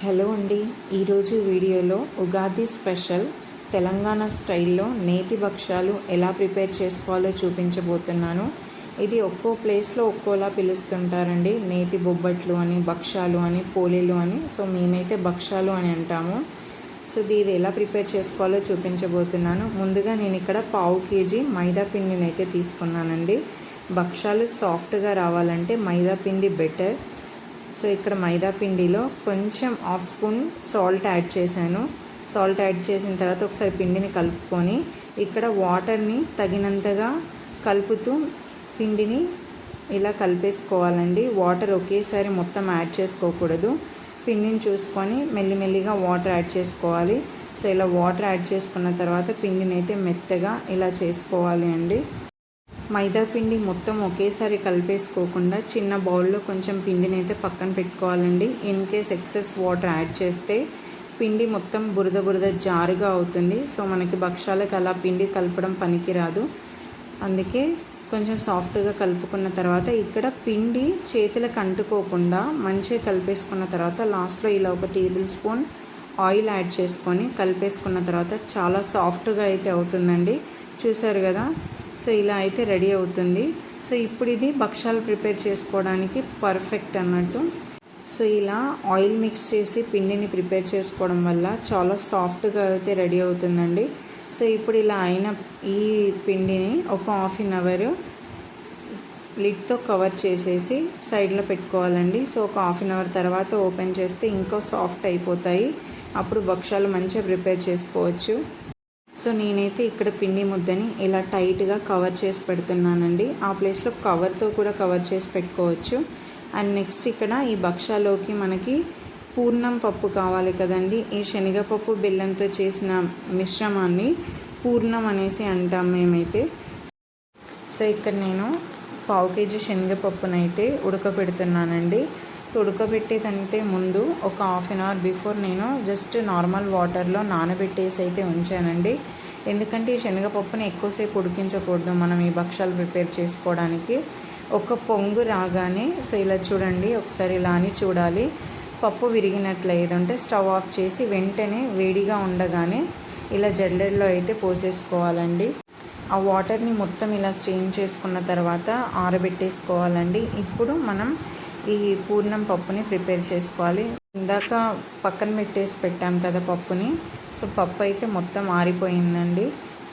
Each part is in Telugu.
హలో అండి. ఈరోజు వీడియోలో ఉగాది స్పెషల్ తెలంగాణ స్టైల్లో నేతి భక్ష్యాలు ఎలా ప్రిపేర్ చేసుకోవాలో చూపించబోతున్నాను. ఇది ఒక్కో ప్లేస్లో ఒక్కోలా పిలుస్తుంటారండి. నేతి బొబ్బట్లు అని భక్ష్యాలు అని పోలీలు అని. సో మేమైతే భక్ష్యాలు అని అంటాము. సో ఇది ఎలా ప్రిపేర్ చేసుకోవాలో చూపించబోతున్నాను. ముందుగా నేను ఇక్కడ పావు కేజీ మైదా పిండిని అయితే తీసుకున్నానండి. భక్ష్యాలు సాఫ్ట్గా రావాలంటే మైదా పిండి బెటర్. సో ఇక్కడ మైదా పిండిలో కొంచెం హాఫ్ స్పూన్ సాల్ట్ యాడ్ చేశాను. సాల్ట్ యాడ్ చేసిన తర్వాత ఒకసారి పిండిని కలుపుకొని ఇక్కడ వాటర్ని తగినంతగా కలుపుతూ పిండిని ఇలా కలిపేసుకోవాలండి. వాటర్ ఒకేసారి మొత్తం యాడ్ చేసుకోకూడదు. పిండిని చూసుకొని మెల్లిమెల్లిగా వాటర్ యాడ్ చేసుకోవాలి. సో ఇలా వాటర్ యాడ్ చేసుకున్న తర్వాత పిండిని అయితే మెత్తగా ఇలా చేసుకోవాలి అండి. మైదా పిండి మొత్తం ఒకేసారి కలిపేసుకోకుండా చిన్న బౌల్లో కొంచెం పిండిని అయితే పక్కన పెట్టుకోవాలండి. In case excess water add చేస్తే పిండి మొత్తం బురద బురద జారుగా అవుతుంది. సో మనకి భక్షాలకు అలా పిండి కలపడం పనికిరాదు. అందుకే కొంచెం సాఫ్ట్గా కలుపుకున్న తర్వాత ఇక్కడ పిండి చేతులకు అంటుకోకుండా మంచిగా కలిపేసుకున్న తర్వాత లాస్ట్లో ఇలా ఒక టేబుల్ స్పూన్ ఆయిల్ యాడ్ చేసుకొని కలిపేసుకున్న తర్వాత చాలా సాఫ్ట్గా అయితే అవుతుందండి. చూసారు కదా? సో ఇలా అయితే రెడీ అవుతుంది. సో ఇప్పుడు ఇది భక్షాలు ప్రిపేర్ చేసుకోవడానికి పర్ఫెక్ట్ అన్నట్టు. సో ఇలా ఆయిల్ మిక్స్ చేసి పిండిని ప్రిపేర్ చేసుకోవడం వల్ల చాలా సాఫ్ట్గా అయితే రెడీ అవుతుందండి. సో ఇప్పుడు ఇలా అయిన ఈ పిండిని ఒక హాఫ్ అన్ అవర్ లిడ్తో కవర్ చేసేసి సైడ్లో పెట్టుకోవాలండి. సో ఒక హాఫ్ అన్ అవర్ తర్వాత ఓపెన్ చేస్తే ఇంకో సాఫ్ట్ అయిపోతాయి. అప్పుడు భక్షాలు మంచిగా ప్రిపేర్ చేసుకోవచ్చు. సో నేనైతే ఇక్కడ పిండి ముద్దని ఇలా టైట్గా కవర్ చేసి పెడుతున్నానండి. ఆ ప్లేస్లో కవర్తో కూడా కవర్ చేసి పెట్టుకోవచ్చు. అండ్ నెక్స్ట్ ఇక్కడ ఈ భక్షాలోకి మనకి పూర్ణం పప్పు కావాలి కదండి. ఈ శనగపప్పు బెల్లంతో చేసిన మిశ్రమాన్ని పూర్ణం అనేసి అంటాం మేమైతే. సో ఇక్కడ నేను పావు కేజీ శనగపప్పునైతే ఉడకబెడుతున్నానండి సో ఉడకబెట్టేదంటే ముందు ఒక హాఫ్ అన్ అవర్ బిఫోర్ నేను జస్ట్ నార్మల్ వాటర్లో నానబెట్టేసి అయితే ఉంచానండి. ఎందుకంటే ఈ శనగపప్పుని ఎక్కువసేపు ఉడికించకూడదు మనం ఈ భక్షాలు ప్రిపేర్ చేసుకోవడానికి. ఒక పొంగు రాగానే సో ఇలా చూడండి ఒకసారి ఇలా అని చూడాలి. పప్పు విరిగినట్లయిదంటే స్టవ్ ఆఫ్ చేసి వెంటనే వేడిగా ఉండగానే ఇలా జల్లెడలో అయితే పోసేసుకోవాలండి. ఆ వాటర్ని మొత్తం ఇలా స్ట్రెయిన్ చేసుకున్న తర్వాత ఆరబెట్టేసుకోవాలండి. ఇప్పుడు మనం ఈ పూర్ణం పప్పుని ప్రిపేర్ చేసుకోవాలి. ఇందాక పక్కన పెట్టేసి పెట్టాం కదా పప్పుని. సో పప్పు అయితే మొత్తం ఆరిపోయిందండి.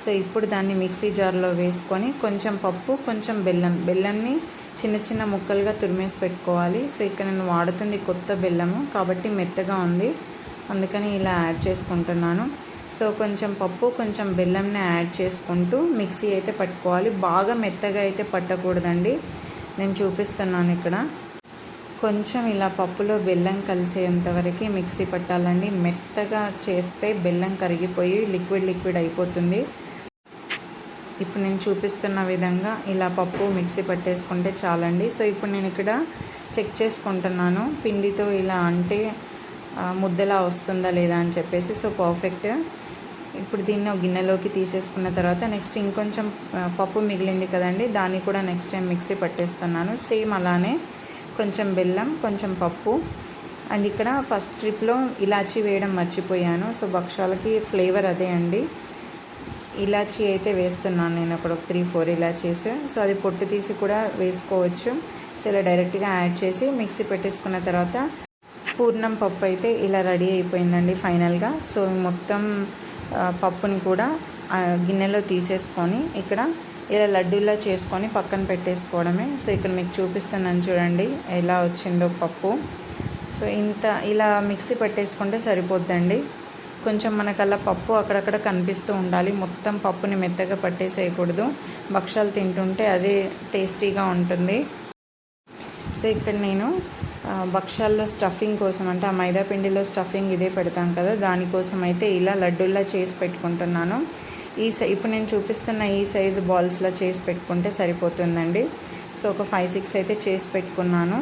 సో ఇప్పుడు దాన్ని మిక్సీ జార్లో వేసుకొని కొంచెం పప్పు కొంచెం బెల్లం. బెల్లంని చిన్న చిన్న ముక్కలుగా తురిమేసి పెట్టుకోవాలి. సో ఇక్కడ నేను వాడుతుంది కొత్త బెల్లము కాబట్టి మెత్తగా ఉంది. అందుకని ఇలా యాడ్ చేసుకుంటున్నాను. సో కొంచెం పప్పు కొంచెం బెల్లంని యాడ్ చేసుకుంటూ మిక్సీ అయితే పట్టుకోవాలి. బాగా మెత్తగా అయితే పట్టకూడదండి. నేను చూపిస్తున్నాను ఇక్కడ. కొంచెం ఇలా పప్పులో బెల్లం కలిసేంత వరకు మిక్సీ పట్టాలండి. మెత్తగా చేస్తే బెల్లం కరిగిపోయి లిక్విడ్ లిక్విడ్ అయిపోతుంది. ఇప్పుడు నేను చూపిస్తున్న విధంగా ఇలా పప్పు మిక్సీ పట్టేసుకుంటే చాలండి. సో ఇప్పుడు నేను ఇక్కడ చెక్ చేసుకుంటున్నాను. పిండితో ఇలా అంటే ముద్దలా వస్తుందా లేదా అని చెప్పేసి. So perfect. ఇప్పుడు దీన్ని ఒక గిన్నెలోకి తీసేసుకున్న తర్వాత నెక్స్ట్ ఇంకొంచెం పప్పు మిగిలింది కదండి దాన్ని కూడా నెక్స్ట్ టైం మిక్సీ పట్టేస్తున్నాను. సేమ్ అలానే కొంచెం బెల్లం కొంచెం పప్పు. అండ్ ఇక్కడ ఫస్ట్ ట్రిప్లో ఇలాచీ వేయడం మర్చిపోయాను. సో భక్షాలకి ఫ్లేవర్ అదే అండి. ఇలాచీ అయితే వేస్తున్నాను నేను అక్కడ ఒక త్రీ ఫోర్ ఇలాచీస్. సో అది పొట్టు తీసి కూడా వేసుకోవచ్చు. సో ఇలా డైరెక్ట్గా యాడ్ చేసి మిక్సీ పెట్టేసుకున్న తర్వాత పూర్ణం పప్పు అయితే ఇలా రెడీ అయిపోయిందండి ఫైనల్గా. సో మొత్తం పప్పుని కూడా గిన్నెలో తీసేసుకొని ఇక్కడ ఇలా లడ్డూలా చేసుకొని పక్కన పెట్టేసుకోవడమే. సో ఇక్కడ మీకు చూపిస్తున్నాను చూడండి ఎలా వచ్చిందో పప్పు. సో ఇంత ఇలా మిక్సీ పెట్టేసుకుంటే సరిపోద్దండి. కొంచెం మనకల్లా పప్పు అక్కడక్కడ కనిపిస్తూ ఉండాలి. మొత్తం పప్పుని మెత్తగా పట్టేసేయకూడదు. భక్షాలు తింటుంటే అదే టేస్టీగా ఉంటుంది. సో ఇక్కడ నేను భక్షాల్లో స్టఫింగ్ కోసం అంటే ఆ మైదా పిండిలో స్టఫింగ్ ఇదే పెడతాం కదా దానికోసం అయితే ఇలా లడ్డూల్లా చేసి పెట్టుకుంటున్నాను. ఈ సై ఇప్పుడు నేను చూపిస్తున్న ఈ సైజు బాల్స్లో చేసి పెట్టుకుంటే సరిపోతుందండి. సో ఒక ఫైవ్ సిక్స్ అయితే చేసి పెట్టుకున్నాను.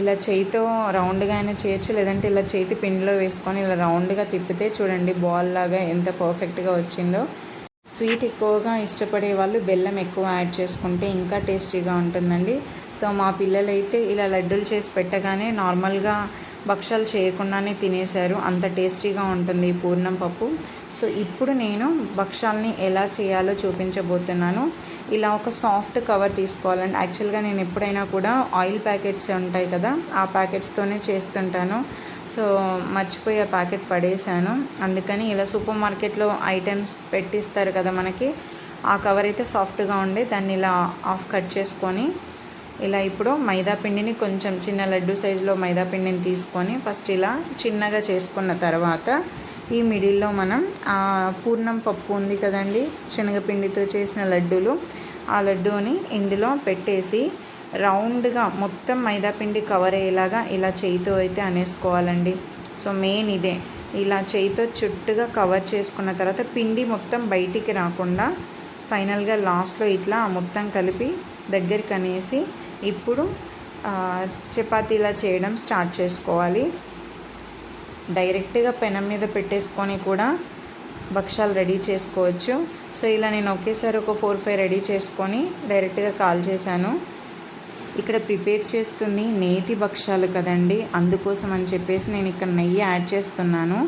ఇలా చేయితో రౌండ్గా అయినా చేయొచ్చు లేదంటే ఇలా చేతి పిండిలో వేసుకొని ఇలా రౌండ్గా తిప్పితే చూడండి బాల్ లాగా ఎంత పర్ఫెక్ట్గా వచ్చిందో. స్వీట్ ఎక్కువగా ఇష్టపడే వాళ్ళు బెల్లం ఎక్కువ యాడ్ చేసుకుంటే ఇంకా టేస్టీగా ఉంటుందండి. సో మా పిల్లలైతే ఇలా లడ్డూలు చేసి పెట్టగానే నార్మల్గా భక్షాలు చేయకుండానే తినేశారు. అంత టేస్టీగా ఉంటుంది ఈ పూర్ణం పప్పు. సో ఇప్పుడు నేను భక్షాలని ఎలా చేయాలో చూపించబోతున్నాను. ఇలా ఒక సాఫ్ట్ కవర్ తీసుకోవాలండి. యాక్చువల్గా నేను ఎప్పుడైనా కూడా ఆయిల్ ప్యాకెట్స్ ఉంటాయి కదా ఆ ప్యాకెట్స్తోనే చేస్తుంటాను. సో మర్చిపోయి ఆ ప్యాకెట్ పడేశాను. అందుకని ఇలా సూపర్ మార్కెట్లో ఐటమ్స్ పెట్టిస్తారు కదా మనకి ఆ కవర్ అయితే సాఫ్ట్గా ఉండే దాన్ని ఇలా ఆఫ్ కట్ చేసుకొని ఇలా ఇప్పుడు మైదా పిండిని కొంచెం చిన్న లడ్డు సైజులో మైదా పిండిని తీసుకొని ఫస్ట్ ఇలా చిన్నగా చేసుకున్న తర్వాత ఈ మిడిల్లో మనం ఆ పూర్ణం పప్పు ఉంది కదండి శనగపిండితో చేసిన లడ్డూలు ఆ లడ్డూని ఇందులో పెట్టేసి రౌండ్గా మొత్తం మైదాపిండి కవర్ అయ్యేలాగా ఇలా చేయితో అయితే అనేసుకోవాలండి. సో మెయిన్ ఇదే. ఇలా చేయితో చుట్టుగా కవర్ చేసుకున్న తర్వాత పిండి మొత్తం బయటికి రాకుండా ఫైనల్గా లాస్ట్లో ఇట్లా మొత్తం కలిపి దగ్గరికి అనేసి ఇప్పుడు చపాతీలా చేయడం స్టార్ట్ చేసుకోవాలి. డైరెక్ట్గా పెనం మీద పెట్టేసుకొని కూడా భక్షాలు రెడీ చేసుకోవచ్చు. సో ఇలా నేను ఒకేసారి ఒక ఫోర్ ఫైవ్ రెడీ చేసుకొని డైరెక్ట్గా కాల్ చేశాను. ఇక్కడ ప్రిపేర్ చేస్తుంది నేతి భక్షాలు కదండి. అందుకోసం అని చెప్పేసి నేను ఇక్కడ నెయ్యి యాడ్ చేస్తున్నాను.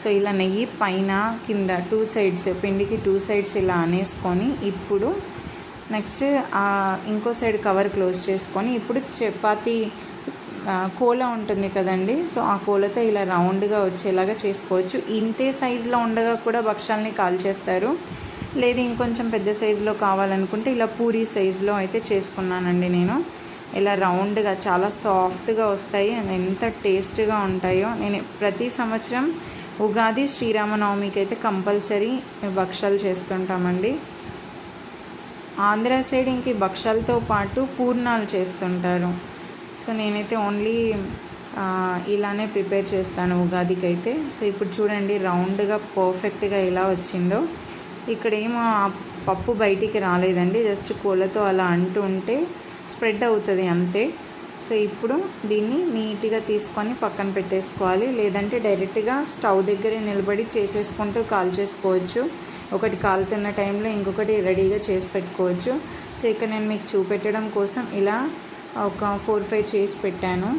సో ఇలా నెయ్యి పైన కింద టూ సైడ్స్ పిండికి టూ సైడ్స్ ఇలా అనేసుకొని ఇప్పుడు నెక్స్ట్ ఇంకో సైడ్ కవర్ క్లోజ్ చేసుకొని ఇప్పుడు చపాతి కోల ఉంటుంది కదండి. సో ఆ కోలతో ఇలా రౌండ్గా వచ్చేలాగా చేసుకోవచ్చు. ఇంతే సైజులో ఉండగా కూడా భక్షాలని కాల్ చేస్తారు. లేదు ఇంకొంచెం పెద్ద సైజులో కావాలనుకుంటే ఇలా పూరి సైజులో అయితే చేసుకున్నానండి నేను. ఇలా రౌండ్గా చాలా సాఫ్ట్గా వస్తాయి అండ్ ఎంత టేస్ట్గా ఉంటాయో. నేను ప్రతి సంవత్సరం ఉగాది శ్రీరామనవమికి అయితే కంపల్సరీ భక్షాలు చేస్తుంటామండి. ఆంధ్ర సైడ్ ఇంక భక్షాలతో పాటు పూర్ణాలు చేస్తుంటారు. సో నేనైతే ఓన్లీ ఇలానే ప్రిపేర్ చేస్తాను ఉగాదికి అయితే సో ఇప్పుడు చూడండి రౌండ్గా పర్ఫెక్ట్గా ఎలా వచ్చిందో. ఇక్కడ ఏమో పప్పు బయటికి రాలేదండి. జస్ట్ కోళ్ళతో అలా అంటూ ఉంటే స్ప్రెడ్ అవుతుంది అంతే. సో ఇప్పుడు దీన్ని నీట్గా తీసుకొని పక్కన పెట్టేసుకోవాలి. లేదంటే డైరెక్ట్గా స్టవ్ దగ్గరే నిలబడి చేసేసుకుంటూ కాల్ చేసుకోవచ్చు. ఒకటి కాలుతున్న టైంలో ఇంకొకటి రెడీగా చేసి పెట్టుకోవచ్చు. సో ఇక్కడ నేను మీకు చూపెట్టడం కోసం ఇలా ఒక ఫోర్ ఫైవ్ చేసి పెట్టాను.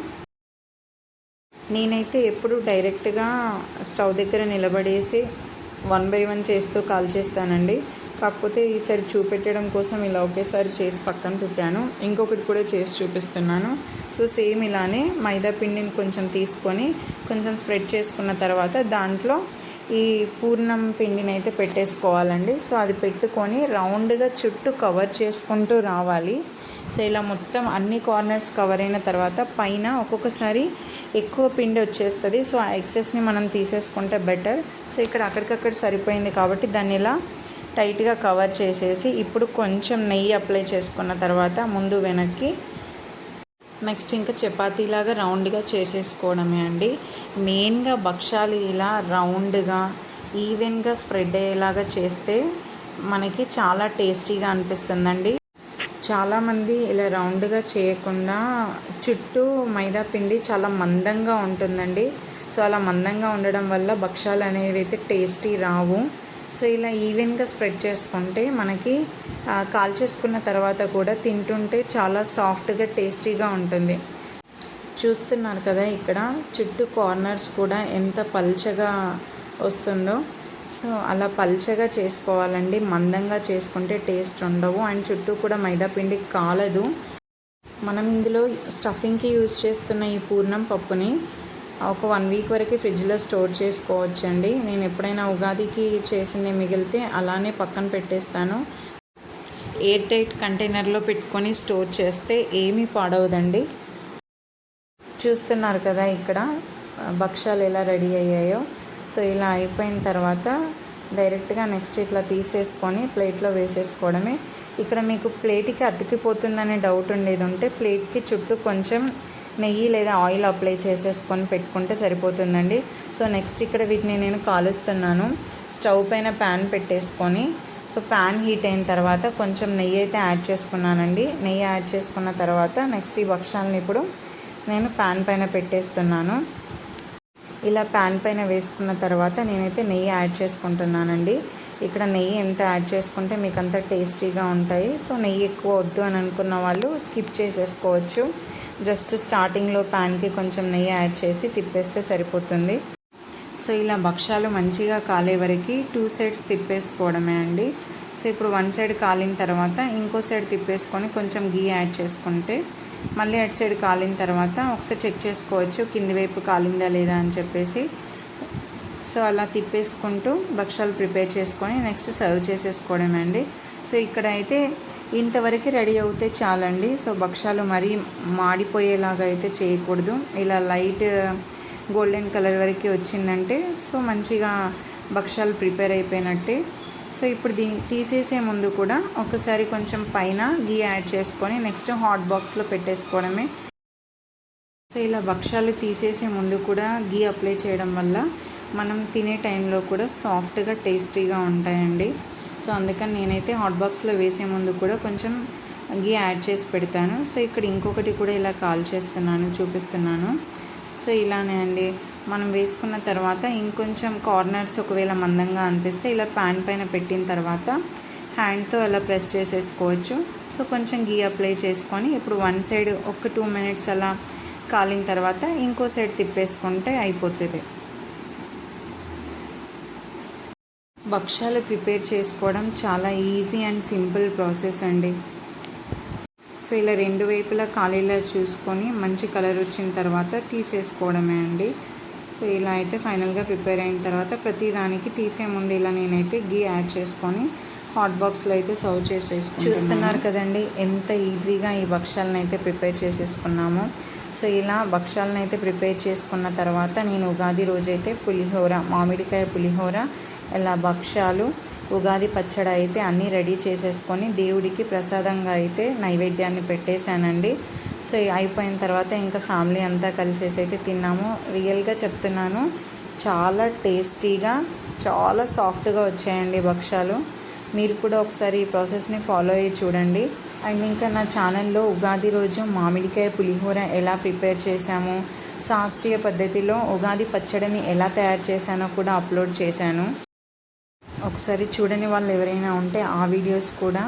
నేనైతే ఎప్పుడు డైరెక్ట్గా స్టవ్ దగ్గర నిలబడేసి వన్ బై వన్ చేస్తూ కాల్ చేస్తానండి. కాకపోతే ఈసారి చూపెట్టడం కోసం ఇలా ఒకేసారి చేసి పక్కన పెట్టాను. ఇంకొకటి కూడా చేసి చూపిస్తున్నాను. సో సేమ్ ఇలానే మైదా పిండిని కొంచెం తీసుకొని కొంచెం స్ప్రెడ్ చేసుకున్న తర్వాత దాంట్లో ఈ పూర్ణం పిండిని అయితే పెట్టేసుకోవాలండి. సో అది పెట్టుకొని రౌండ్గా చుట్టూ కవర్ చేసుకుంటూ రావాలి. సో ఇలా మొత్తం అన్ని కార్నర్స్ కవర్ అయిన తర్వాత పైన ఒక్కొక్కసారి ఎక్కువ పిండి వచ్చేస్తుంది. సో ఆ ఎక్సెస్ని మనం తీసేసుకుంటే బెటర్. సో ఇక్కడ అక్కడికక్కడ సరిపోయింది కాబట్టి దాన్ని ఇలా టైట్గా కవర్ చేసేసి ఇప్పుడు కొంచెం నెయ్యి అప్లై చేసుకున్న తర్వాత ముందు వెనక్కి నెక్స్ట్ ఇంకా చపాతీలాగా రౌండ్గా చేసేసుకోవడమే అండి. మెయిన్గా భక్షాలు ఇలా రౌండ్గా ఈవెన్గా స్ప్రెడ్ అయ్యేలాగా చేస్తే మనకి చాలా టేస్టీగా అనిపిస్తుందండి. చాలామంది ఇలా రౌండ్గా చేయకుండా చుట్టూ మైదా పిండి చాలా మందంగా ఉంటుందండి. సో అలా మందంగా ఉండడం వల్ల భక్షాలు అనేవి అయితే టేస్టీ రావు. సో ఇలా ఈవెన్గా స్ప్రెడ్ చేసుకుంటే మనకి కాల్ చేసుకున్న తర్వాత కూడా తింటుంటే చాలా సాఫ్ట్గా టేస్టీగా ఉంటుంది. చూస్తున్నారు కదా ఇక్కడ చుట్టూ కార్నర్స్ కూడా ఎంత పల్చగా వస్తుందో. సో అలా పల్చగా చేసుకోవాలండి. మందంగా చేసుకుంటే టేస్ట్ ఉండవు. అండ్ చుట్టూ కూడా మైదా పిండి కాలదు. మనం ఇందులో స్టఫింగ్కి యూజ్ చేస్తున్న ఈ పూర్ణం పప్పుని ఒక వన్ వీక్ వరకు ఫ్రిడ్జ్లో స్టోర్ చేసుకోవచ్చండి. నేను ఎప్పుడైనా ఉగాదికి చేసింది మిగిలితే అలానే పక్కన పెట్టేస్తాను. ఎయిర్ టైట్ కంటైనర్లో పెట్టుకొని స్టోర్ చేస్తే ఏమీ పాడవదండి. చూస్తున్నారు కదా ఇక్కడ భక్ష్యాలు ఎలా రెడీ అయ్యాయో. సో ఇలా అయిపోయిన తర్వాత డైరెక్ట్గా నెక్స్ట్ ఇట్లా తీసేసుకొని ప్లేట్లో వేసేసుకోవడమే. ఇక్కడ మీకు ప్లేట్కి అతికిపోతుందనే డౌట్ ఉండేది ఉంటే ప్లేట్కి చుట్టూ కొంచెం నెయ్యి లేదా ఆయిల్ అప్లై చేసేసుకొని పెట్టుకుంటే సరిపోతుందండి. సో నెక్స్ట్ ఇక్కడ వీటిని నేను కాలుస్తున్నాను. స్టవ్ పైన ప్యాన్ పెట్టేసుకొని సో ప్యాన్ హీట్ అయిన తర్వాత కొంచెం నెయ్యి అయితే యాడ్ చేసుకున్నానండి. నెయ్యి యాడ్ చేసుకున్న తర్వాత నెక్స్ట్ ఈ భక్షాలను ఇప్పుడు నేను ప్యాన్ పైన పెట్టేస్తున్నాను. ఇలా ప్యాన్ పైన వేసుకున్న తర్వాత నేనైతే నెయ్యి యాడ్ చేసుకుంటున్నానండి. ఇక్కడ నెయ్యి ఎంత యాడ్ చేసుకుంటే మీకు అంత టేస్టీగా ఉంటాయి. సో నెయ్యి ఎక్కువ వద్దు అని అనుకున్న వాళ్ళు స్కిప్ చేసేసుకోవచ్చు. జస్ట్ స్టార్టింగ్లో ప్యాన్కి కొంచెం నెయ్యి యాడ్ చేసి తిప్పేస్తే సరిపోతుంది. సో ఇలా భక్ష్యాలు మంచిగా కాలే వరకు టూ సైడ్స్ తిప్పేసుకోవడమే అండి. సో ఇప్పుడు వన్ సైడ్ కాలిన తర్వాత ఇంకో సైడ్ తిప్పేసుకొని కొంచెం గీ యాడ్ చేసుకుంటే మళ్ళీ అటు సైడ్ కాలిన తర్వాత ఒకసారి చెక్ చేసుకోవచ్చు కింది వైపు కాలిందా లేదా అని చెప్పేసి. సో అలా తిప్పేసుకుంటూ భక్ష్యాలు ప్రిపేర్ చేసుకొని నెక్స్ట్ సర్వ్ చేసేసుకోవడమే అండి. సో ఇక్కడ అయితే ఇంతవరకు రెడీ అవుతే చాలండి. సో భక్షాలు మరీ మాడిపోయేలాగా అయితే చేయకూడదు. ఇలా లైట్ గోల్డెన్ కలర్ వరకు వచ్చిందంటే సో మంచిగా భక్ష్యాలు ప్రిపేర్ అయిపోయినట్టే. సో ఇప్పుడు దీ తీసేసే ముందు కూడా ఒకసారి కొంచెం పైన గీ యాడ్ చేసుకొని నెక్స్ట్ హాట్ బాక్స్లో పెట్టేసుకోవడమే. సో ఇలా భక్షాలు తీసేసే ముందు కూడా గీ అప్లై చేయడం వల్ల మనం తినే టైంలో కూడా సాఫ్ట్గా టేస్టీగా ఉంటాయండి. సో అందుకని నేనైతే హాట్ బాక్స్లో వేసే ముందు కూడా కొంచెం గీ యాడ్ చేసి పెడతాను. సో ఇక్కడ ఇంకొకటి కూడా ఇలా కాల్ చేస్తున్నాను చూపిస్తున్నాను. సో ఇలానే అండి. మనం వేసుకున్న తర్వాత ఇంకొంచెం కార్నర్స్ ఒకవేళ మందంగా అనిపిస్తే ఇలా ప్యాన్ పైన పెట్టిన తర్వాత హ్యాండ్తో అలా ప్రెస్ చేసేసుకోవచ్చు. సో కొంచెం గీ అప్లై చేసుకొని ఇప్పుడు వన్ సైడ్ ఒక టూ మినిట్స్ అలా కాలిన తర్వాత ఇంకో సైడ్ తిప్పేసుకుంటే అయిపోతుంది. భక్ష్యాలు ప్రిపేర్ చేసుకోవడం చాలా ఈజీ అండ్ సింపుల్ ప్రాసెస్ అండి. సో ఇలా రెండు వైపులా ఖాళీలా చూసుకొని మంచి కలర్ వచ్చిన తర్వాత తీసేసుకోవడమే అండి. సో ఇలా అయితే ఫైనల్గా ప్రిపేర్ అయిన తర్వాత ప్రతి దానికి తీసే ముందు ఇలా నేనైతే గీ యాడ్ చేసుకొని హాట్ బాక్స్లో అయితే సర్వ్ చేసేసుకుంటున్నాను. చూస్తున్నారు కదండి ఎంత ఈజీగా ఈ భక్ష్యాలను అయితే ప్రిపేర్ చేసేసుకున్నాము. సో ఇలా భక్ష్యాలను అయితే ప్రిపేర్ చేసుకున్న తర్వాత నేను ఉగాది రోజైతే పులిహోర మామిడికాయ పులిహోర ఇలా భక్ష్యాలు ఉగాది పచ్చడి అయితే అన్నీ రెడీ చేసేసుకొని దేవుడికి ప్రసాదంగా అయితే నైవేద్యాన్ని పెట్టేశానండి. సో అయిపోయిన తర్వాత ఇంకా ఫ్యామిలీ అంతా కలిసేసి అయితే తిన్నాము. రియల్గా చెప్తున్నాను చాలా టేస్టీగా చాలా సాఫ్ట్గా వచ్చాయండి భక్ష్యాలు. మీరు కూడా ఒకసారి ఈ ప్రాసెస్ని ఫాలో అయ్యి చూడండి. అండ్ ఇంకా నా ఛానల్లో ఉగాది రోజు మామిడికాయ పులిహోర ఎలా ప్రిపేర్ చేశాము శాస్త్రీయ పద్ధతిలో ఉగాది పచ్చడిని ఎలా తయారు చేశానో కూడా అప్లోడ్ చేశాను. ఒకసారి చూడని వాళ్ళు ఎవరైనా ఉంటే ఆ వీడియోస్ కూడా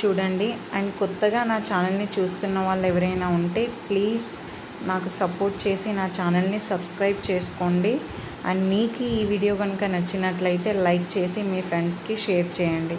చూడండి. అండ్ కొత్తగా నా ఛానల్ని చూస్తున్న వాళ్ళు ఎవరైనా ఉంటే ప్లీజ్ నాకు సపోర్ట్ చేసి నా ఛానల్ని సబ్స్క్రైబ్ చేసుకోండి. అండ్ మీకు ఈ వీడియో కనుక నచ్చినట్లయితే లైక్ చేసి మీ ఫ్రెండ్స్కి షేర్ చేయండి.